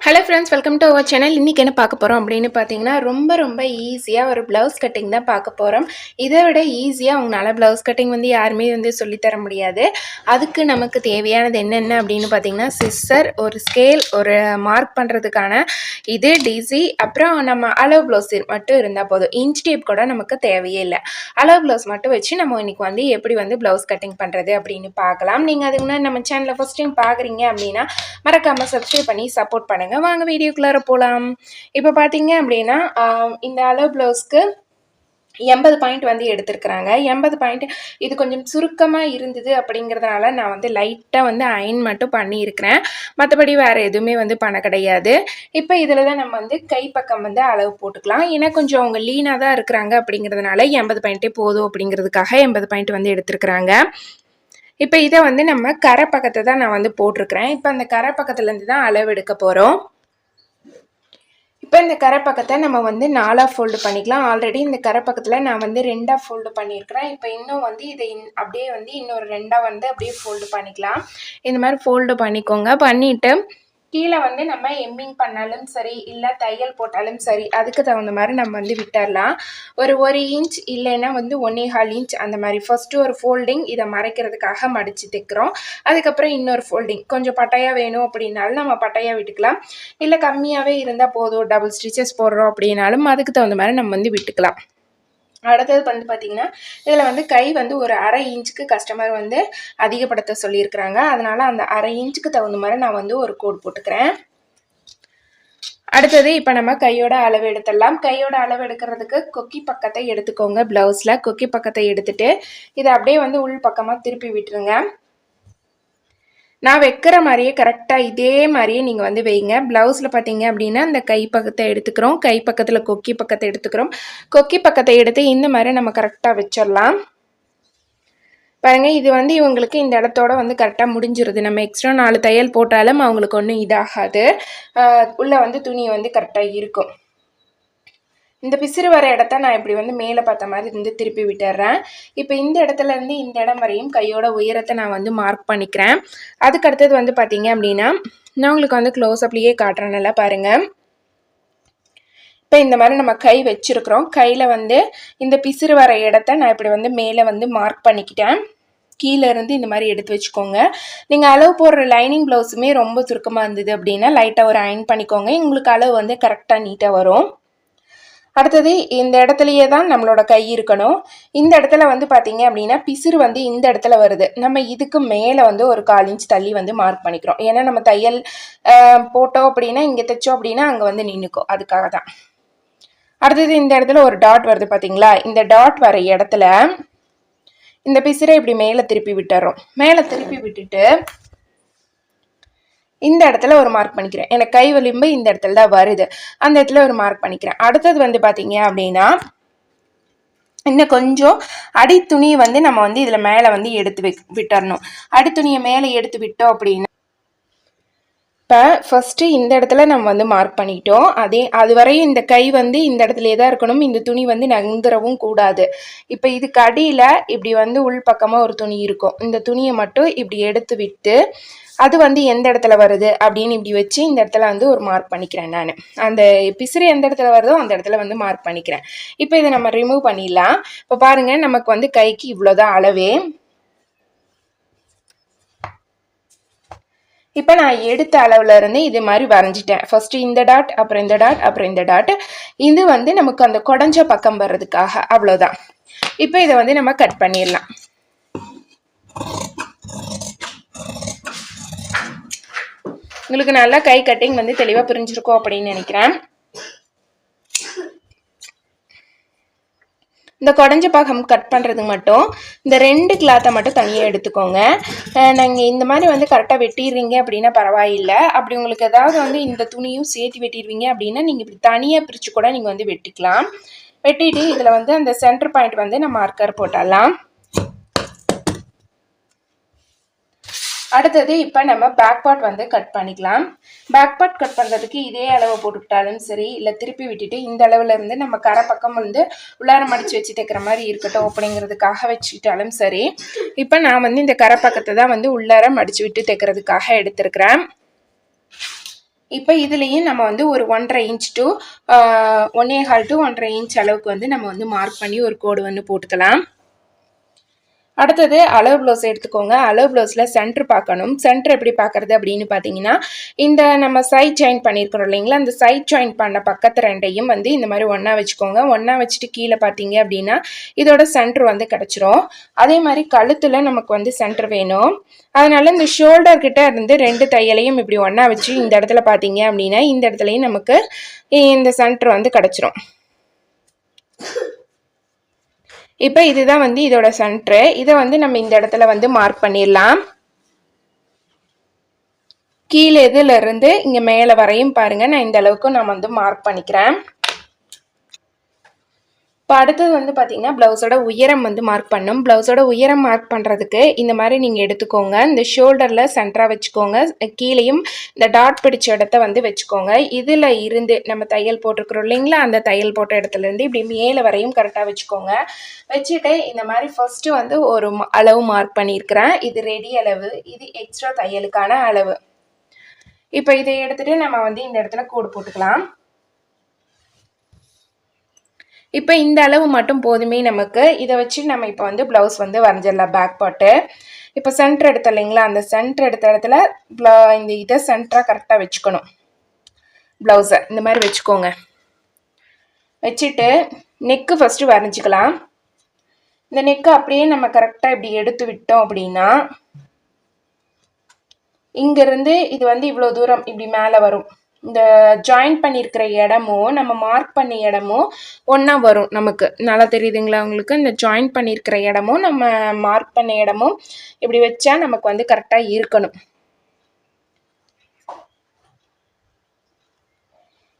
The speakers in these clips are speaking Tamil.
Hello friends welcome to our channel இன்றைக்கி என்ன பார்க்க போகிறோம் அப்படின்னு பார்த்தீங்கன்னா ரொம்ப ரொம்ப ஈஸியாக ஒரு ப்ளவுஸ் கட்டிங் தான் பார்க்க போகிறோம் இதை விட ஈஸியாக அவங்களால ப்ளவுஸ் கட்டிங் வந்து யாருமே வந்து சொல்லித்தர முடியாது. அதுக்கு நமக்கு தேவையானது என்னென்ன அப்படின்னு பார்த்தீங்கன்னா சிஸ்ஸர் ஒரு ஸ்கேல் ஒரு மார்க் பண்ணுறதுக்கான இது டிசி அப்புறம் நம்ம அளவு ப்ளவுஸ் மட்டும் இருந்தால் போதும். இன்ச் டேப் கூட நமக்கு தேவையே இல்லை. அளவு ப்ளவுஸ் மட்டும் வச்சு நம்ம இன்றைக்கி வந்து எப்படி வந்து ப்ளவுஸ் கட்டிங் பண்ணுறது அப்படின்னு பார்க்கலாம். நீங்கள் அதுக்கு முன்னாடி நம்ம சேனலில் ஃபஸ்ட் டைம் பார்க்குறீங்க அப்படின்னா மறக்காமல் சப்ஸ்கிரைப் பண்ணி சப்போர்ட் பண்ணுங்கள் வாங்க. வீடியோக்குள்ளார போகலாம் இப்போ பார்த்தீங்க அப்படின்னா இந்த அளவு ப்ளவுஸ்க்கு எண்பது பாயிண்ட் வந்து எடுத்திருக்கிறாங்க. எண்பது பாயிண்ட் இது கொஞ்சம் சுருக்கமாக இருந்தது அப்படிங்கிறதுனால நான் வந்து லைட்டாக வந்து அயன் மட்டும் பண்ணியிருக்கிறேன். மற்றபடி வேறு எதுவுமே வந்து பண்ண கிடையாது. இப்போ இதில் தான் நம்ம வந்து கைப்பக்கம் வந்து அளவு போட்டுக்கலாம். ஏன்னா கொஞ்சம் அவங்க லீனாக தான் இருக்கிறாங்க அப்படிங்கிறதுனால எண்பது பாயிண்ட்டே போதும் அப்படிங்கிறதுக்காக எண்பது பாயிண்ட் வந்து எடுத்திருக்கிறாங்க. இப்போ இதை வந்து நம்ம கரை பக்கத்தை தான் நான் வந்து போட்டிருக்கிறேன். இப்போ அந்த கரை பக்கத்துலேருந்து தான் அளவு எடுக்க போகிறோம் இப்போ இந்த கரை பக்கத்தை நம்ம வந்து நாலாக ஃபோல்டு பண்ணிக்கலாம். ஆல்ரெடி இந்த கரை பக்கத்தில் நான் வந்து ரெண்டாக ஃபோல்டு பண்ணியிருக்கிறேன். இப்போ இன்னும் வந்து இதை இன் அப்படியே வந்து இன்னொரு ரெண்டாக வந்து அப்படியே ஃபோல்டு பண்ணிக்கலாம். இந்த மாதிரி ஃபோல்டு பண்ணிக்கோங்க. பண்ணிவிட்டு கீழே வந்து நம்ம எம்மிங் பண்ணாலும் சரி இல்லை தையல் போட்டாலும் சரி அதுக்கு தகுந்த மாதிரி நம்ம வந்து விட்டுறலாம். ஒரு ஒரு இன்ச் இல்லைன்னா வந்து ஒன்னே ஹால் இன்ச் அந்த மாதிரி. ஃபஸ்ட்டு ஒரு ஃபோல்டிங் இதை மறைக்கிறதுக்காக மடித்து தைக்கிறோம். அதுக்கப்புறம் இன்னொரு ஃபோல்டிங் கொஞ்சம் பட்டையாக வேணும் அப்படின்னாலும் நம்ம பட்டையாக விட்டுக்கலாம். இல்லை கம்மியாகவே இருந்தால் போதும். டபுள் ஸ்டிச்சஸ் போடுறோம் அப்படின்னாலும் அதுக்கு தகுந்த மாதிரி நம்ம வந்து விட்டுக்கலாம். அடுத்தது வந்து பார்த்திங்கன்னா இதில் வந்து கை வந்து ஒரு அரை இன்ச்சுக்கு கஸ்டமர் வந்து அதிகப்படுத்த சொல்லியிருக்கிறாங்க. அதனால் அந்த அரை இன்ச்சுக்கு தகுந்த மாதிரி நான் வந்து ஒரு கோடு போட்டுக்கிறேன். அடுத்தது இப்போ நம்ம கையோட அளவு எடுத்துடலாம். கையோட அளவு எடுக்கிறதுக்கு கொக்கி பக்கத்தை எடுத்துக்கோங்க ப்ளவுஸில் கொக்கி பக்கத்தை எடுத்துட்டு இதை அப்படியே வந்து உள் பக்கமாக திருப்பி விட்டுருங்க. நான் வைக்கிற மாதிரியே கரெக்டாக இதே மாதிரியே நீங்கள் வந்து வைங்க. ப்ளவுஸில் பார்த்தீங்க அப்படின்னா அந்த கை பக்கத்தை எடுத்துக்கிறோம். கை பக்கத்தில் கொக்கி பக்கத்தை எடுத்துக்கிறோம். கொக்கி பக்கத்தை எடுத்து இந்த மாதிரி நம்ம கரெக்டாக வச்சிடலாம். பாருங்கள் இது வந்து இவங்களுக்கு இந்த இடத்தோட வந்து கரெக்டாக முடிஞ்சிருது. நம்ம எக்ஸ்ட்ரா நாலு தையல் போட்டாலும் அவங்களுக்கு ஒன்றும் இதாகாது. உள்ளே வந்து துணி வந்து கரெக்டாக இருக்கும். இந்த பிசிறு வர இடத்த நான் இப்படி வந்து மேலே பார்த்த மாதிரி வந்து திருப்பி விட்டுறேன். இப்போ இந்த இடத்துலேருந்து இந்த இடம் வரையும் கையோட உயரத்தை நான் வந்து மார்க் பண்ணிக்கிறேன். அதுக்கு அடுத்தது வந்து பார்த்தீங்க அப்படின்னா நான் உங்களுக்கு வந்து க்ளோஸ் அப்லேயே காட்டுறேன். நல்லா பாருங்கள் இப்போ இந்த மாதிரி நம்ம கை வச்சுருக்குறோம். கையில் வந்து இந்த பிசிறு வர இடத்த நான் இப்படி வந்து மேலே வந்து மார்க் பண்ணிக்கிட்டேன். கீழே இருந்து இந்த மாதிரி எடுத்து வச்சுக்கோங்க. நீங்கள் அளவு போடுற லைனிங் ப்ளவுஸுமே ரொம்ப சுருக்கமாக இருந்தது அப்படின்னா லைட்டாக ஒரு அயன் பண்ணிக்கோங்க. உங்களுக்கு அளவு வந்து கரெக்டாக நீட்டாக வரும். அடுத்தது இந்த இடத்துலையே தான் நம்மளோட கை இருக்கணும். இந்த இடத்துல வந்து பார்த்தீங்க அப்படின்னா பிசிறு வந்து இந்த இடத்துல வருது. நம்ம இதுக்கு மேலே வந்து ஒரு கால் இன்ச் தள்ளி வந்து மார்க் பண்ணிக்கிறோம். ஏன்னா நம்ம தையல் போட்டோம் அப்படின்னா இங்கே தைச்சோம் அப்படின்னா அங்கே வந்து நின்றுக்கும் அதுக்காக தான். அடுத்தது இந்த இடத்துல ஒரு டாட் வருது பார்த்தீங்களா இந்த டாட் வர இடத்துல இந்த பிசுரை இப்படி மேலே திருப்பி விட்டுறோம். மேலே திருப்பி விட்டுட்டு இந்த இடத்துல ஒரு மார்க் பண்ணிக்கிறேன். எனக்கு கை வலிம்பு இந்த இடத்துல தான் வருது. அந்த இடத்துல ஒரு மார்க் பண்ணிக்கிறேன். அடுத்தது வந்து பார்த்தீங்க அப்படின்னா இன்னும் கொஞ்சம் அடித்துணியை வந்து நம்ம வந்து இதில் மேலே வந்து எடுத்து வை விட்டுறணும். அடித்துணியை மேலே எடுத்து விட்டோம் அப்படின்னா இப்போ ஃபஸ்ட்டு இந்த இடத்துல நம்ம வந்து மார்க் பண்ணிட்டோம். அதே அது வரையும் இந்த கை வந்து இந்த இடத்துலே தான் இருக்கணும். இந்த துணி வந்து நகர்ந்துடவும் கூடாது. இப்போ இதுக்கு அடியில் இப்படி வந்து உள் பக்கமாக ஒரு துணி இருக்கும். இந்த துணியை மட்டும் இப்படி எடுத்து விட்டு அது வந்து எந்த இடத்துல வருது அப்படின்னு இப்படி வச்சு இந்த இடத்துல வந்து ஒரு மார்க் பண்ணிக்கிறேன் நான். அந்த பிசிறு எந்த இடத்துல வருதோ அந்த இடத்துல வந்து மார்க் பண்ணிக்கிறேன். இப்போ இதை நம்ம ரிமூவ் பண்ணிடலாம். இப்போ பாருங்கள் நமக்கு வந்து கைக்கு இவ்வளோதான் அளவே. இப்போ நான் எடுத்த அளவில் இருந்து இது மாதிரி வரைஞ்சிட்டேன். ஃபஸ்ட்டு இந்த டாட் அப்புறம் இந்த டாட் அப்புறம் இந்த டாட் இது வந்து நமக்கு அந்த குடஞ்ச பக்கம் வர்றதுக்காக அவ்வளோதான் இப்போ இதை வந்து நம்ம கட் பண்ணிடலாம். உங்களுக்கு நல்லா கை கட்டிங் வந்து தெளிவாக புரிஞ்சிருக்கும் அப்படின்னு நினைக்கிறேன். இந்த குடஞ்ச பாகம் கட் பண்ணுறதுக்கு மட்டும் இந்த ரெண்டு கிளாத்தை மட்டும் தனியாக எடுத்துக்கோங்க. நீங்கள் இந்த மாதிரி வந்து கரெக்டாக வெட்டிடுறீங்க அப்படின்னா பரவாயில்லை. அப்படி உங்களுக்கு ஏதாவது வந்து இந்த துணியும் சேர்த்து வெட்டிடுவீங்க அப்படின்னா நீங்கள் இப்படி தனியாக பிரித்து கூட நீங்கள் வந்து வெட்டிக்கலாம். வெட்டிட்டு இதில் வந்து அந்த சென்டர் பாயிண்ட் வந்து நம்ம மார்க்கர் போட்டலாம் அடுத்தது இப்போ நம்ம பேக் பார்ட் வந்து கட் பண்ணிக்கலாம். பேக் பார்ட் கட் பண்ணுறதுக்கு இதே அளவு போட்டுக்கிட்டாலும் சரி இல்லை திருப்பி விட்டுட்டு இந்த அளவில் இருந்து நம்ம கரை பக்கம் வந்து உள்ளார மடித்து வச்சு தைக்கிற மாதிரி இருக்கட்டும் அப்படிங்கிறதுக்காக வச்சுக்கிட்டாலும் சரி இப்போ நான் வந்து இந்த கரை பக்கத்தை தான் வந்து உள்ளார மடித்து விட்டு தைக்கிறதுக்காக எடுத்திருக்கிறேன். இப்போ இதுலேயும் நம்ம வந்து ஒரு ஒன்றரை இன்ச் டு ஒன்னே ஹால் டு ஒன்றரை இன்ச் அளவுக்கு வந்து நம்ம வந்து மார்க் பண்ணி ஒரு கோடு வந்து போட்டுக்கலாம். அடுத்தது அளவு ப்ளவுஸ் எடுத்துக்கோங்க. அளவு ப்ளவுஸில் சென்டர் பார்க்கணும். சென்டர் எப்படி பார்க்குறது அப்படின்னு பார்த்தீங்கன்னா இந்த நம்ம சைட் ஜாயின் பண்ணியிருக்கிறோம் இல்லைங்களா? அந்த சைட் ஜாயின் பண்ண பக்கத்து ரெண்டையும் வந்து இந்த மாதிரி ஒன்றா வச்சுக்கோங்க. ஒன்றா வச்சுட்டு கீழே பார்த்தீங்க அப்படின்னா இதோட சென்டர் வந்து கிடச்சிரும். அதே மாதிரி கழுத்தில் நமக்கு வந்து சென்டர் வேணும். அதனால் இந்த ஷோல்டர் கிட்ட இருந்து ரெண்டு தையலையும் இப்படி ஒன்றா வச்சு இந்த இடத்துல பார்த்தீங்க அப்படின்னா இந்த இடத்துலையும் நமக்கு இந்த சென்டர் வந்து கிடச்சிரும். இப்போ இதுதான் வந்து இதோட சென்ட்ரு இதை வந்து நம்ம இந்த இடத்துல வந்து மார்க் பண்ணிடலாம். கீழே இதுல இருந்து இங்கே மேலே வரையும் பாருங்க. நான் இந்த அளவுக்கு நான் வந்து மார்க் பண்ணிக்கிறேன். இப்போ அடுத்தது வந்து பார்த்தீங்கன்னா ப்ளவுஸோட உயரம் வந்து மார்க் பண்ணும். ப்ளவுஸோட உயரம் மார்க் பண்ணுறதுக்கு இந்த மாதிரி நீங்கள் எடுத்துக்கோங்க. இந்த ஷோல்டரில் சென்டராக வச்சுக்கோங்க. கீழேயும் இந்த டாட் பிடிச்ச இடத்த வந்து வச்சுக்கோங்க. இதில் இருந்து நம்ம தையல் போட்டிருக்கிறோம் இல்லைங்களா? அந்த தையல் போட்ட இடத்துலேருந்து இப்படி மேலே வரையும் கரெக்டாக வச்சுக்கோங்க. வச்சுட்டு இந்த மாதிரி ஃபஸ்ட்டு வந்து ஒரு அளவு மார்க் பண்ணியிருக்கிறேன். இது ரெடி அளவு இது எக்ஸ்ட்ரா தையலுக்கான அளவு. இப்போ இதை எடுத்துகிட்டு நம்ம வந்து இந்த இடத்துல கோடு போட்டுக்கலாம். இப்போ இந்த அளவு மட்டும் போதுமே நமக்கு. இதை வச்சு நம்ம இப்போ வந்து ப்ளவுஸ் வந்து வரைஞ்சிடலாம் பேக் பாட்டு இப்போ சென்டர் எடுத்த இல்லைங்களா? அந்த சென்டர் எடுத்த இடத்துல இந்த இதை சென்டராக கரெக்டாக வச்சுக்கணும். ப்ளவுஸை இந்த மாதிரி வச்சுக்கோங்க. வச்சுட்டு நெக்கு ஃபஸ்ட்டு வரைஞ்சிக்கலாம். இந்த நெக்கு அப்படியே நம்ம கரெக்டாக இப்படி எடுத்து விட்டோம் அப்படின்னா இங்கேருந்து இது வந்து இவ்வளோ தூரம் இப்படி மேலே வரும். இந்த ஜாயின் பண்ணியிருக்கிற இடமும் நம்ம மார்க் பண்ண இடமும் ஒன்றா வரும் நமக்கு. நல்லா தெரியுதுங்களா உங்களுக்கு? இந்த ஜாயின் பண்ணியிருக்கிற இடமும் நம்ம மார்க் பண்ண இடமும் இப்படி வச்சா நமக்கு வந்து கரெக்டாக இருக்கணும்.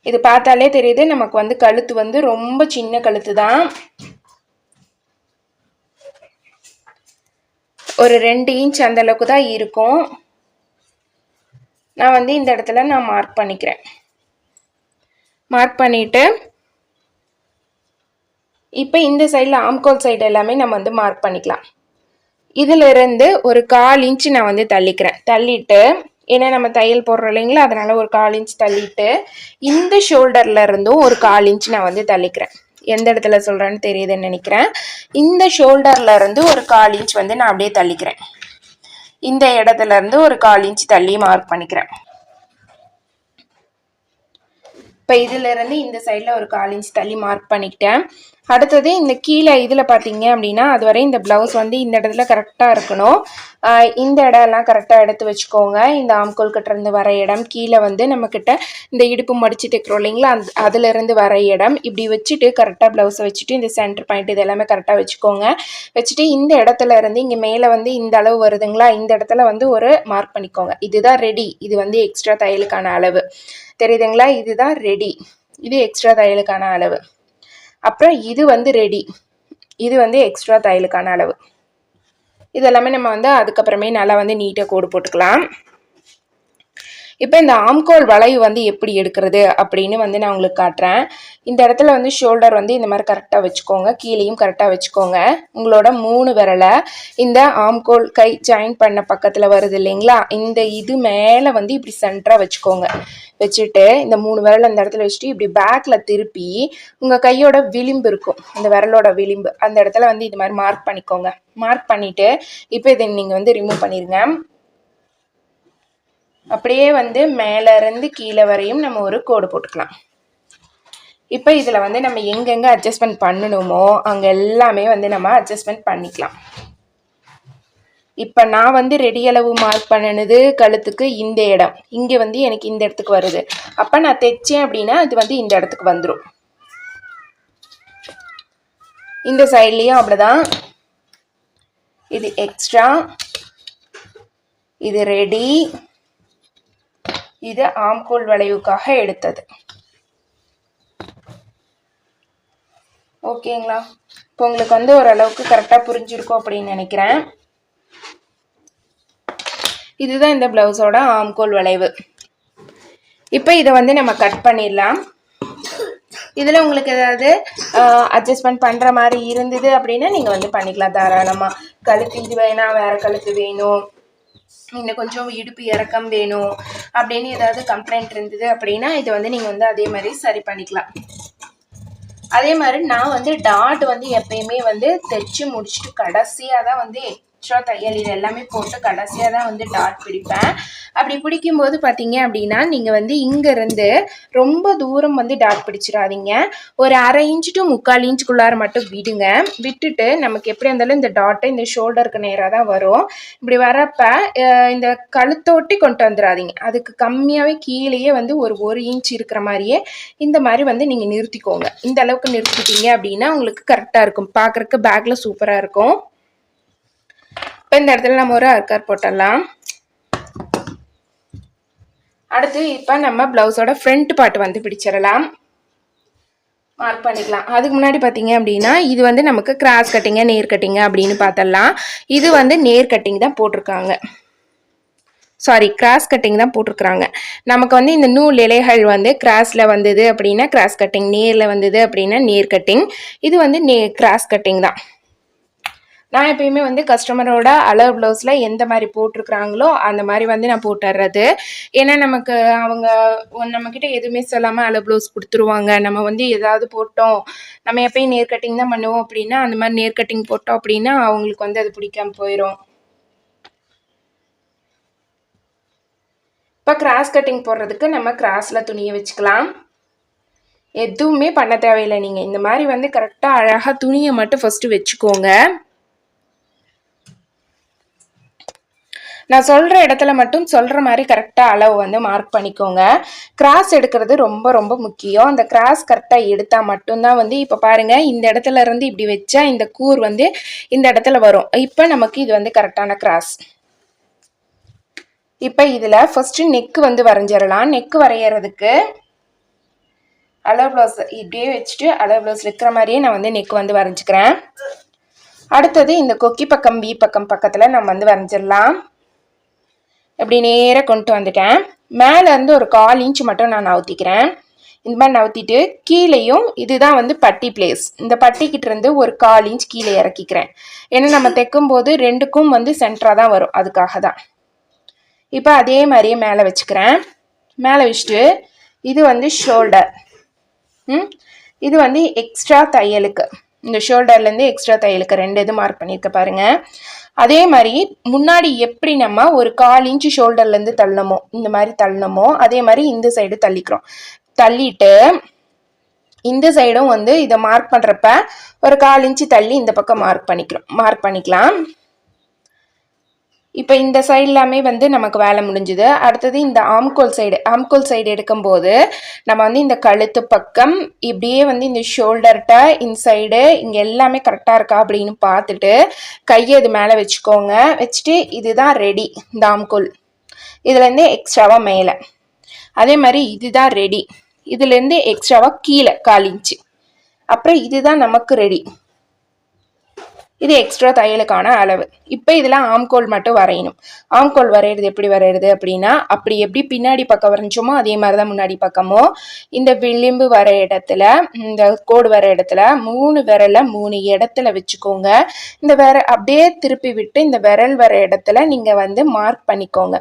இது பார்த்தாலே தெரியுது நமக்கு வந்து கழுத்து வந்து ரொம்ப சின்ன கழுத்து தான். ஒரு ரெண்டு இன்ச் அந்த அளவுக்கு தான் இருக்கும். நான் வந்து இந்த இடத்துல நான் மார்க் பண்ணிக்கிறேன். மார்க் பண்ணிவிட்டு இப்போ இந்த சைடில் ஆம்கோல் சைடு எல்லாமே நம்ம வந்து மார்க் பண்ணிக்கலாம். இதிலிருந்து ஒரு கால் இன்ச் நான் வந்து தள்ளிக்கிறேன். தள்ளிட்டு ஏன்னா நம்ம தையல் போடுறோம் இல்லைங்களா? அதனால் ஒரு கால் இன்ச் தள்ளிட்டு இந்த ஷோல்டரில் இருந்தும் ஒரு கால் இன்ச் நான் வந்து தள்ளிக்கிறேன். எந்த இடத்துல சொல்கிறேன்னு தெரியுதுன்னு நினைக்கிறேன். இந்த ஷோல்டரில் இருந்து ஒரு கால் இன்ச் வந்து நான் அப்படியே தள்ளிக்கிறேன். இந்த இடத்துல இருந்து ஒரு கால் இன்ச் தள்ளி மார்க் பண்ணிக்கிறேன். இப்போ இதிலிருந்து இந்த சைடில் ஒரு கால் இன்ச் தள்ளி மார்க் பண்ணிக்கிட்டேன். அடுத்தது இந்த கீழே இதில் பார்த்தீங்க அப்படின்னா அது வரை இந்த ப்ளவுஸ் வந்து இந்த இடத்துல கரெக்டாக இருக்கணும். இந்த இடம்லாம் கரெக்டாக எடுத்து வச்சுக்கோங்க. இந்த ஆம்கோல் கட்டிருந்து வர இடம் கீழே வந்து நம்மக்கிட்ட இந்த இடுப்பு மடித்து தைக்கிறோம் இல்லைங்களா? அந்த அதுலேருந்து வர இடம் இப்படி வச்சுட்டு கரெக்டாக ப்ளவுஸை வச்சுட்டு இந்த சென்டர் பாயிண்ட் இது எல்லாமே கரெக்டாக வச்சுக்கோங்க. வச்சுட்டு இந்த இடத்துல இருந்து இங்கே மேலே வந்து இந்த அளவு வருதுங்களா? இந்த இடத்துல வந்து ஒரு மார்க் பண்ணிக்கோங்க. இதுதான் ரெடி இது வந்து எக்ஸ்ட்ரா தையலுக்கான அளவு. தெரியுதுங்களா? இதுதான் ரெடி இது எக்ஸ்ட்ரா தையலுக்கான அளவு. அப்புறம் இது வந்து ரெடி இது வந்து எக்ஸ்ட்ரா தையலுக்கான அளவு. இதெல்லாமே நம்ம வந்து அதுக்கப்புறமே நல்லா வந்து நீட்டாக கோடு போட்டுக்கலாம். இப்போ இந்த ஆம்கோல் வளைவு வந்து எப்படி எடுக்கிறது அப்படின்னு வந்து நான் உங்களுக்கு காட்டுறேன். இந்த இடத்துல வந்து ஷோல்டர் வந்து இந்த மாதிரி கரெக்டாக வச்சுக்கோங்க. கீழேயும் கரெக்டாக வச்சுக்கோங்க. உங்களோட மூணு விரலை இந்த ஆம்கோல் கை ஜாயின் பண்ண பக்கத்தில் வருது இல்லைங்களா? இந்த இது மேலே வந்து இப்படி சென்டராக வச்சுக்கோங்க. வச்சுட்டு இந்த மூணு விரல் அந்த இடத்துல வச்சுட்டு இப்படி பேக்கில் திருப்பி உங்கள் கையோட விளிம்பு இருக்கும். இந்த விரலோட விளிம்பு. அந்த இடத்துல வந்து இது மாதிரி மார்க் பண்ணிக்கோங்க. மார்க் பண்ணிவிட்டு இப்போ இதை நீங்கள் வந்து ரிமூவ் பண்ணிடுங்க அப்படியே வந்து மேலேருந்து கீழே வரையும் நம்ம ஒரு கோடு போட்டுக்கலாம். இப்போ இதில் வந்து நம்ம எங்கெங்கே அட்ஜஸ்ட்மெண்ட் பண்ணணுமோ அங்கே எல்லாமே வந்து நம்ம அட்ஜஸ்ட்மெண்ட் பண்ணிக்கலாம். இப்போ நான் வந்து ரெடி அளவு மார்க் பண்ணினது கழுத்துக்கு இந்த இடம். இங்கே வந்து எனக்கு இந்த இடத்துக்கு வருது. அப்போ நான் தைச்சேன் அப்படின்னா இது வந்து இந்த இடத்துக்கு வந்துடும் இந்த சைட்லேயும் அப்படிதான். இது எக்ஸ்ட்ரா இது ரெடி இது ஆம்கோல் வளைவுக்காக எடுத்தது. ஓகேங்களா? இப்போ உங்களுக்கு வந்து ஓரளவுக்கு கரெக்டாக புரிஞ்சிருக்கும் அப்படின்னு நினைக்கிறேன். இதுதான் இந்த ப்ளவுஸோட ஆம்கோல் வளைவு. இப்போ இதை வந்து நம்ம கட் பண்ணிடலாம். இதில் உங்களுக்கு ஏதாவது அட்ஜஸ்ட்மெண்ட் பண்ணுற மாதிரி இருந்தது அப்படின்னா நீங்கள் வந்து பண்ணிக்கலாம் தாராளமாக கழுத்து இது வேணாம் வேறு கழுத்து வேணும். இன்னும் கொஞ்சம் இடுப்பு இறக்கம் வேணும் அப்படின்னு ஏதாவது கம்ப்ளைண்ட் இருந்தது அப்படின்னா இதை வந்து நீங்கள் வந்து அதே மாதிரி சரி பண்ணிக்கலாம். அதே மாதிரி நான் வந்து டாட் வந்து எப்பயுமே வந்து தைச்சி முடிச்சுட்டு கடைசியாக தான் வந்து எக்ஸ்ட்ரா தையல் இது எல்லாமே போட்டு கடைசியாக தான் வந்து டாட் பிடிப்பேன். அப்படி பிடிக்கும்போது பார்த்தீங்க அப்படின்னா நீங்கள் வந்து இங்கேருந்து ரொம்ப தூரம் வந்து டாட் பிடிச்சிடாதீங்க. ஒரு அரை இன்ச்சு டு முக்கால் இன்ச்சுக்குள்ளார மட்டும் விடுங்க. விட்டுட்டு நமக்கு எப்படி இருந்தாலும் இந்த டாட்டை இந்த ஷோல்டருக்கு நேராக தான் வரும். இப்படி வரப்போ இந்த கழுத்தொட்டி கொண்டு வந்துடாதீங்க. அதுக்கு கம்மியாகவே கீழேயே வந்து ஒரு ஒரு இன்ச் இருக்கிற மாதிரியே இந்த மாதிரி வந்து நீங்கள் நிறுத்திக்கோங்க. இந்த அளவுக்கு நிறுத்திட்டீங்க அப்படின்னா உங்களுக்கு கரெக்டாக இருக்கும். பார்க்குறக்கு பேக்கில் சூப்பராக இருக்கும். இப்போ இந்த இடத்துல நம்ம ஒரு அர்க்கார் போட்டுடலாம். அடுத்து இப்போ நம்ம ப்ளவுஸோட ஃப்ரண்ட் பார்ட் வந்து பிடிச்சிடலாம். மார்க் பண்ணிக்கலாம். அதுக்கு முன்னாடி பார்த்தீங்க அப்படின்னா இது வந்து நமக்கு கிராஸ் கட்டிங்க நேர் கட்டிங்க அப்படின்னு பார்த்தலாம் இது வந்து நேர் கட்டிங் தான் போட்டிருக்காங்க. சாரி கிராஸ் கட்டிங் தான் போட்டிருக்கிறாங்க. நமக்கு வந்து இந்த நூல் இலைகள் வந்து கிராஸில் வந்தது அப்படின்னா கிராஸ் கட்டிங் நேரில் வந்தது அப்படின்னா நேர் கட்டிங் இது வந்து நே கிராஸ் கட்டிங் தான். நான் எப்பயுமே வந்து கஸ்டமரோட அளவு ப்ளவுஸில் எந்த மாதிரி போட்டிருக்கிறாங்களோ அந்த மாதிரி வந்து நான் போட்டுடுறது ஏன்னா நமக்கு அவங்க நம்மக்கிட்ட எதுவுமே சொல்லாமல் அளவு ப்ளவுஸ் கொடுத்துருவாங்க. நம்ம வந்து ஏதாவது போட்டோம் நம்ம எப்பயும் நேர் கட்டிங் தான் பண்ணுவோம் அப்படின்னா அந்த மாதிரி நேர் கட்டிங் போட்டோம் அப்படின்னா அவங்களுக்கு வந்து அது பிடிக்காம போயிடும் இப்போ கிராஸ் கட்டிங் போடுறதுக்கு நம்ம கிராஸில் துணியை வச்சுக்கலாம். எதுவுமே பண்ண தேவையில்லை நீங்கள் இந்த மாதிரி வந்து கரெக்டாக அழகாக துணியை மட்டும் ஃபஸ்ட்டு வச்சுக்கோங்க. நான் சொல்கிற இடத்துல மட்டும் சொல்கிற மாதிரி கரெக்டாக அளவு வந்து மார்க் பண்ணிக்கோங்க. கிராஸ் எடுக்கிறது ரொம்ப ரொம்ப முக்கியம். அந்த கிராஸ் கரெக்டாக எடுத்தால் மட்டும்தான் வந்து இப்போ பாருங்கள் இந்த இடத்துல இருந்து இப்படி வச்சா இந்த கூர் வந்து இந்த இடத்துல வரும். இப்போ நமக்கு இது வந்து கரெக்டான கிராஸ் இப்போ இதில் ஃபஸ்ட்டு நெக்கு வந்து வரைஞ்சிடலாம். நெக்கு வரைகிறதுக்கு அளவு ப்ளவுஸ் இப்படியே வச்சுட்டு அளவு ப்ளவுஸ் இருக்கிற மாதிரியே நான் வந்து நெக் வந்து வரைஞ்சிக்கிறேன். அடுத்தது இந்த கொக்கி பக்கம் பி பக்கம் பக்கத்தில் நம்ம வந்து வரைஞ்சிடலாம். இப்படி நேராக கொண்டு வந்துட்டேன். மேலேருந்து ஒரு கால் இன்ச் மட்டும் நான் நவுத்திக்கிறேன். இந்த மாதிரி நவுத்திட்டு கீழேயும் இதுதான் வந்து பட்டி பிளேஸ் இந்த பட்டிக்கிட்ட இருந்து ஒரு கால் இன்ச் கீழே இறக்கிக்கிறேன். ஏன்னா நம்ம தைக்கும் போது ரெண்டுக்கும் வந்து சென்டராக தான் வரும். அதுக்காக தான். இப்போ அதே மாதிரியே மேலே வச்சுக்கிறேன். மேலே வச்சுட்டு இது வந்து ஷோல்டர் ம்? இது வந்து எக்ஸ்ட்ரா தையலுக்கு. இந்த ஷோல்டர்லேருந்து எக்ஸ்ட்ரா தையலுக்கு ரெண்டு இது மார்க் பண்ணியிருக்க பாருங்கள் அதே மாதிரி முன்னாடி எப்படி நம்ம ஒரு கால் இன்ச்சு ஷோல்டர்லேருந்து தள்ளணுமோ இந்த மாதிரி தள்ளணுமோ அதே மாதிரி இந்த சைடு தள்ளிக்கிறோம். தள்ளிட்டு இந்த சைடும் வந்து இதை மார்க் பண்ணுறப்ப ஒரு கால் இன்ச்சு தள்ளி இந்த பக்கம் மார்க் பண்ணிக்கிறோம். மார்க் பண்ணிக்கலாம். இப்போ இந்த சைடு எல்லாமே வந்து நமக்கு வேலை முடிஞ்சுது. அடுத்தது இந்த ஆம்கோல் சைடு ஆம்கோல் சைடு எடுக்கும்போது நம்ம வந்து இந்த கழுத்து பக்கம் இப்படியே வந்து இந்த ஷோல்டர்கிட்ட இந்த சைடு இங்கே எல்லாமே கரெக்டாக இருக்கா அப்படின்னு பார்த்துட்டு கையை இது மேலே வச்சுக்கோங்க. வச்சுட்டு இதுதான் ரெடி இந்த ஆம்கோல். இதுலேருந்து எக்ஸ்ட்ராவாக மேலே. அதே மாதிரி இதுதான் ரெடி இதுலேருந்து எக்ஸ்ட்ராவாக கீழே காலிஞ்சு அப்புறம் இதுதான் நமக்கு ரெடி இது எக்ஸ்ட்ரா தையலுக்கான அளவு. இப்போ இதில் ஆம்கோல் மட்டும் வரையணும். ஆம்கோல் வரைகிறது எப்படி வரைகிறது அப்படின்னா அப்படி எப்படி பின்னாடி பக்கம் வரைஞ்சோமோ அதே மாதிரி தான் முன்னாடி பக்கமோ இந்த விளிம்பு வர இடத்துல இந்த கோடு வர இடத்துல மூணு விரலை மூணு இடத்துல வச்சுக்கோங்க. இந்த விர அப்படியே திருப்பி விட்டு இந்த விரல் வர இடத்துல நீங்கள் வந்து மார்க் பண்ணிக்கோங்க.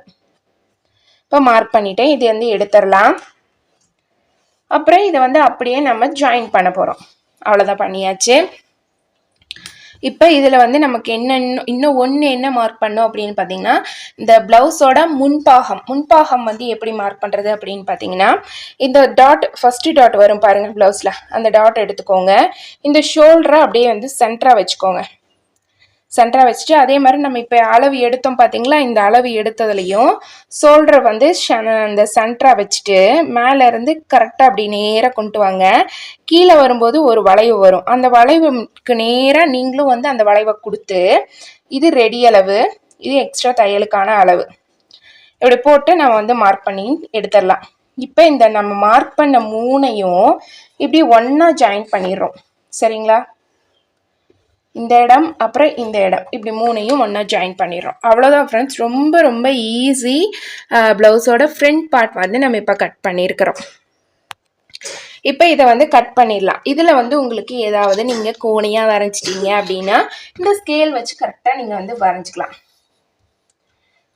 இப்போ மார்க் பண்ணிட்டேன். இது வந்து எடுத்துடலாம். அப்புறம் இதை வந்து அப்படியே நம்ம ஜாயின் பண்ண போகிறோம் அவ்வளோதான் பண்ணியாச்சு. இப்போ இதில் வந்து நமக்கு என்ன இன்னும் இன்னும் ஒன்று என்ன மார்க் பண்ணோம் அப்படின்னு பார்த்தீங்கன்னா இந்த ப்ளவுஸோட முன்பாகம் முன்பாகம் வந்து எப்படி மார்க் பண்ணுறது அப்படின்னு பார்த்தீங்கன்னா இந்த டாட் ஃபஸ்ட்டு டாட் வரும் பாருங்கள் ப்ளவுஸில் அந்த டாட் எடுத்துக்கோங்க. இந்த ஷோல்டரை அப்படியே வந்து சென்டராக வச்சுக்கோங்க. சென்டராக வச்சுட்டு அதே மாதிரி நம்ம இப்போ அளவு எடுத்தோம் பார்த்தீங்களா இந்த அளவு எடுத்ததுலையும் ஷோல்டரை வந்து அந்த சென்டராக வச்சுட்டு மேலே இருந்து கரெக்டாக அப்படி நேராக கொண்டு வாங்க. கீழே வரும்போது ஒரு வளைவு வரும். அந்த வளைவுக்கு நேராக நீங்களும் வந்து அந்த வளைவை கொடுத்து இது ரெடி அளவு இது எக்ஸ்ட்ரா தையலுக்கான அளவு. இப்படி போட்டு நம்ம வந்து மார்க் பண்ணி எடுத்துடலாம். இப்போ இந்த நம்ம மார்க் பண்ண மூணையும் இப்படி ஒன்றா ஜாயின் பண்ணிடுறோம். சரிங்களா? இந்த இடம் அப்புறம் இந்த இடம். இப்படி மூணையும் ஒன்றா ஜாயின் பண்ணிடுறோம். அவ்வளோதான் ஃப்ரெண்ட்ஸ் ரொம்ப ரொம்ப ஈஸி ப்ளவுஸோட ஃப்ரண்ட் பார்ட் வந்து நம்ம இப்போ கட் பண்ணியிருக்கிறோம் இப்போ இதை வந்து கட் பண்ணிடலாம். இதில் வந்து உங்களுக்கு ஏதாவது நீங்கள் கோணியாக வரைஞ்சிட்டீங்க அப்படின்னா இந்த ஸ்கேல் வச்சு கரெக்டாக நீங்கள் வந்து வரைஞ்சிக்கலாம்.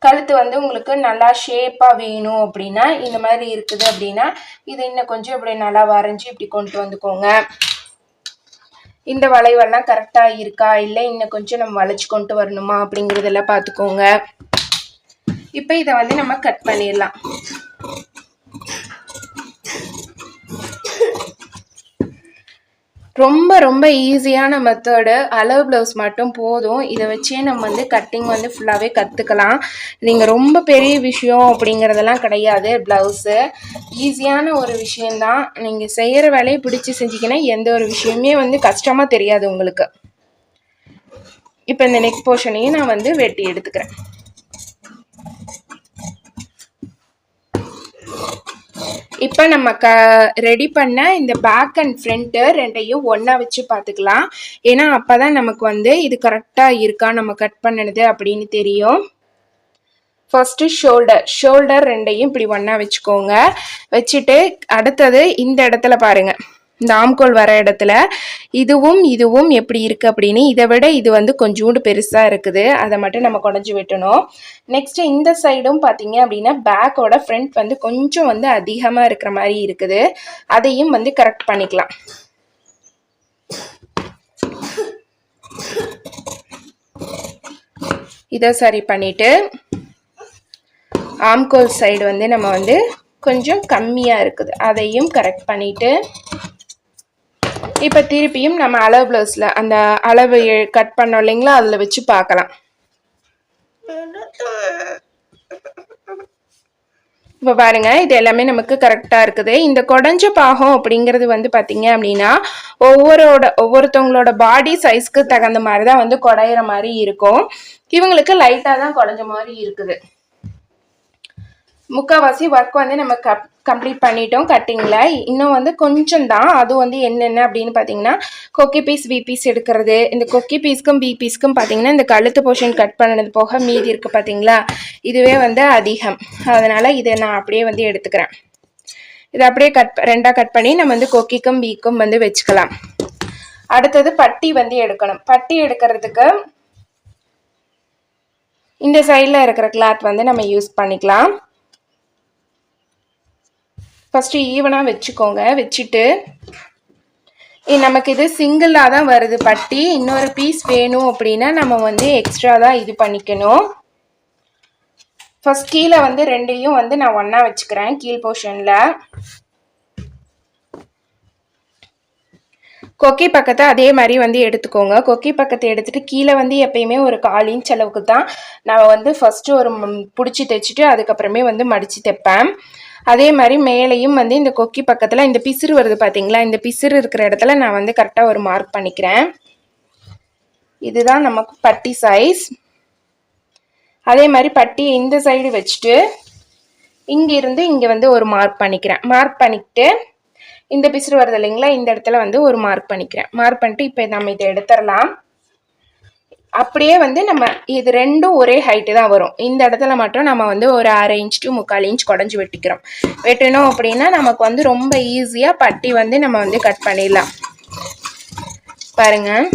கழுத்து வந்து உங்களுக்கு நல்லா ஷேப்பாக வேணும் அப்படின்னா இந்த மாதிரி இருக்குது அப்படின்னா இது இன்னும் கொஞ்சம் இப்படி நல்லா வரைஞ்சி இப்படி கொண்டு வந்துக்கோங்க. இந்த வளைவெல்லாம் கரெக்டாக இருக்கா? இல்லை இன்னும் கொஞ்சம் நம்ம வளைச்சி கொண்டு வரணுமா? அப்படிங்கிறதெல்லாம் பார்த்துக்கோங்க. இப்போ இதை வந்து நம்ம கட் பண்ணிடலாம். ரொம்ப ரொம்ப ஈஸியான மெத்தடு அளவு ப்ளவுஸ் மட்டும் போதும். இதை வச்சே நம்ம வந்து கட்டிங் வந்து ஃபுல்லாகவே கற்றுக்கலாம் நீங்கள் ரொம்ப பெரிய விஷயம் அப்படிங்கிறதெல்லாம் கிடையாது. ப்ளவுஸு ஈஸியான ஒரு விஷயந்தான் நீங்கள் செய்கிற வேலையை பிடிச்சி செஞ்சிங்கன்னா எந்த ஒரு விஷயமே வந்து கஷ்டமாக தெரியாது உங்களுக்கு. இப்போ இந்த நெக் போர்ஷனையும் நான் வந்து வெட்டி எடுத்துக்கிறேன். இப்போ நம்ம க ரெடி பண்ண இந்த பேக் அண்ட் ஃப்ரண்ட்டு ரெண்டையும் ஒன்றா வச்சு பார்த்துக்கலாம் ஏன்னா அப்போ தான் நமக்கு வந்து இது கரெக்டாக இருக்கா? நம்ம கட் பண்ணது அப்படின்னு தெரியும். ஃபஸ்ட்டு ஷோல்டர் ஷோல்டர் ரெண்டையும் இப்படி ஒன்றா வச்சுக்கோங்க. வச்சுட்டு அடுத்தது இந்த இடத்துல பாருங்கள் இந்த ஆம்கோல் வர இடத்துல இதுவும் இதுவும் எப்படி இருக்குது அப்படின்னு இதை விட இது வந்து கொஞ்சோண்டு பெருசாக இருக்குது. அதை மட்டும் நம்ம குடஞ்சி விட்டணும். நெக்ஸ்ட்டு இந்த சைடும் பார்த்தீங்க அப்படின்னா பேக்கோட ஃப்ரண்ட் வந்து கொஞ்சம் வந்து அதிகமாக இருக்கிற மாதிரி இருக்குது. அதையும் வந்து கரெக்ட் பண்ணிக்கலாம். இதை சரி பண்ணிவிட்டு ஆம்கோல் சைடு வந்து நம்ம வந்து கொஞ்சம் கம்மியாக இருக்குது. அதையும் கரெக்ட் பண்ணிவிட்டு இப்போ திருப்பியும் நம்ம அளவு ப்ளவுஸில் அந்த அளவு கட் பண்ணோம் இல்லைங்களா? அதில் வச்சு பார்க்கலாம். இப்போ பாருங்க இது எல்லாமே நமக்கு கரெக்டாக இருக்குது. இந்த குடஞ்ச பாகம் அப்படிங்கிறது வந்து பார்த்தீங்க அப்படின்னா ஒவ்வொருட ஒவ்வொருத்தவங்களோட பாடி சைஸ்க்கு தகுந்த மாதிரி தான் வந்து குடையிற மாதிரி இருக்கும். இவங்களுக்கு லைட்டாக தான் குடஞ்ச மாதிரி இருக்குது. முக்கால்வாசி ஒர்க் வந்து நம்ம கப் கம்ப்ளீட் பண்ணிட்டோம் கட்டிங்கில் இன்னும் வந்து கொஞ்சம் தான். அது வந்து என்னென்ன அப்படின்னு பார்த்தீங்கன்னா கொக்கி பீஸ் வி பீஸ் எடுக்கிறது. இந்த கொக்கி பீஸ்க்கும் பி பீஸ்க்கும் பார்த்தீங்கன்னா இந்த கழுத்து போர்ஷன் கட் பண்ணது போக மீதி இருக்குது பார்த்தீங்களா இதுவே வந்து அதிகம். அதனால் இதை நான் அப்படியே வந்து எடுத்துக்கிறேன். இதை அப்படியே கட் ரெண்டாக கட் பண்ணி நம்ம வந்து கொக்கிக்கும் பீக்கும் வந்து வச்சுக்கலாம். அடுத்தது பட்டி வந்து எடுக்கணும். பட்டி எடுக்கிறதுக்கு இந்த சைடில் இருக்கிற கிளாத் வந்து நம்ம யூஸ் பண்ணிக்கலாம். ஃபஸ்ட்டு ஈவனாக வச்சுக்கோங்க. வச்சுட்டு நமக்கு இது சிங்கிளாக தான் வருது பட்டி. இன்னொரு பீஸ் வேணும் அப்படின்னா நம்ம வந்து எக்ஸ்ட்ரா தான் இது பண்ணிக்கணும். ஃபஸ்ட் கீழே வந்து ரெண்டையும் வந்து நான் ஒன்றா வச்சுக்கிறேன் கீழ் போர்ஷனில் கொக்கி பக்கத்தை அதே மாதிரி வந்து எடுத்துக்கோங்க. கொக்கி பக்கத்தை எடுத்துகிட்டு கீழே வந்து எப்பயுமே ஒரு கால் இன்ச் அளவுக்கு தான் நான் வந்து ஃபஸ்ட்டு ஒரு பிடிச்சி தைச்சிட்டு அதுக்கப்புறமே வந்து மடித்து தைப்பேன். அதே மாதிரி மேலேயும் வந்து இந்த கொக்கி பக்கத்தில் இந்த பிசிறு வருது பார்த்தீங்களா இந்த பிசிறு இருக்கிற இடத்துல நான் வந்து கரெக்டாக ஒரு மார்க் பண்ணிக்கிறேன். இதுதான் நமக்கு பட்டி சைஸ் அதே மாதிரி பட்டி இந்த சைடு வச்சுட்டு இங்கிருந்து இங்கே வந்து ஒரு மார்க் பண்ணிக்கிறேன். மார்க் பண்ணிக்கிட்டு இந்த பிசுறு வருது இல்லைங்களா? இந்த இடத்துல வந்து ஒரு மார்க் பண்ணிக்கிறேன். மார்க் பண்ணிட்டு இப்போ நம்ம இதை எடுத்துடலாம். அப்படியே வந்து நம்ம இது ரெண்டும் ஒரே ஹைட்டு தான் வரும். இந்த இடத்துல மட்டும் நம்ம வந்து ஒரு அரை இன்ச் டு முக்கால் இன்ச் குடஞ்சி வெட்டிக்கிறோம். வெட்டணும் அப்படின்னா நமக்கு வந்து ரொம்ப ஈஸியாக பட்டி வந்து நம்ம வந்து கட் பண்ணிடலாம். பாருங்கள்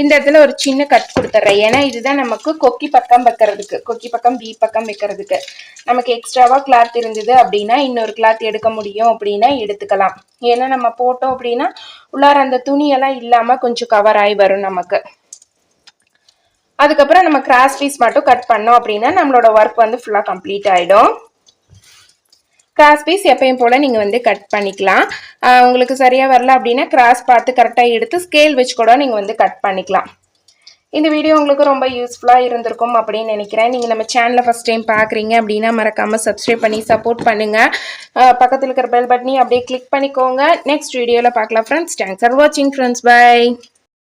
இந்த இடத்துல ஒரு சின்ன கட் கொடுத்துட்றேன் ஏன்னா இதுதான் நமக்கு கொக்கி பக்கம் வைக்கிறதுக்கு கொக்கி பக்கம் பி பக்கம் வைக்கிறதுக்கு. நமக்கு எக்ஸ்ட்ராவாக கிளாத் இருந்தது அப்படின்னா இன்னொரு கிளாத் எடுக்க முடியும் அப்படின்னா எடுத்துக்கலாம். ஏன்னா நம்ம போட்டோம் அப்படின்னா உள்ளார அந்த துணியெல்லாம் இல்லாமல் கொஞ்சம் கவர் ஆகி வரும் நமக்கு. அதுக்கப்புறம் நம்ம கிராஸ் பீஸ் மட்டும் கட் பண்ணோம் அப்படின்னா நம்மளோட ஒர்க் வந்து ஃபுல்லாக கம்ப்ளீட் ஆகிடும் கிராஸ் பீஸ் எப்பயும் போல் நீங்கள் வந்து கட் பண்ணிக்கலாம். உங்களுக்கு சரியாக வரல அப்படின்னா கிராஸ் பார்த்து கரெக்டாக எடுத்து ஸ்கேல் வச்சு கூட நீங்கள் வந்து கட் பண்ணிக்கலாம். இந்த வீடியோ உங்களுக்கு ரொம்ப யூஸ்ஃபுல்லாக இருந்திருக்கும் அப்படின்னு நினைக்கிறேன். நீங்கள் நம்ம சேனலை ஃபஸ்ட் டைம் பார்க்குறீங்க அப்படின்னா மறக்காமல் சப்ஸ்கிரைப் பண்ணி சப்போர்ட் பண்ணுங்கள் பக்கத்தில் இருக்கிற பெல் பட்டனி அப்படியே கிளிக் பண்ணிக்கோங்க. நெக்ஸ்ட் வீடியோவில் பார்க்கலாம் ஃப்ரெண்ட்ஸ் தேங்க்ஸ் ஃபார் வாட்சிங் ஃப்ரெண்ட்ஸ் பை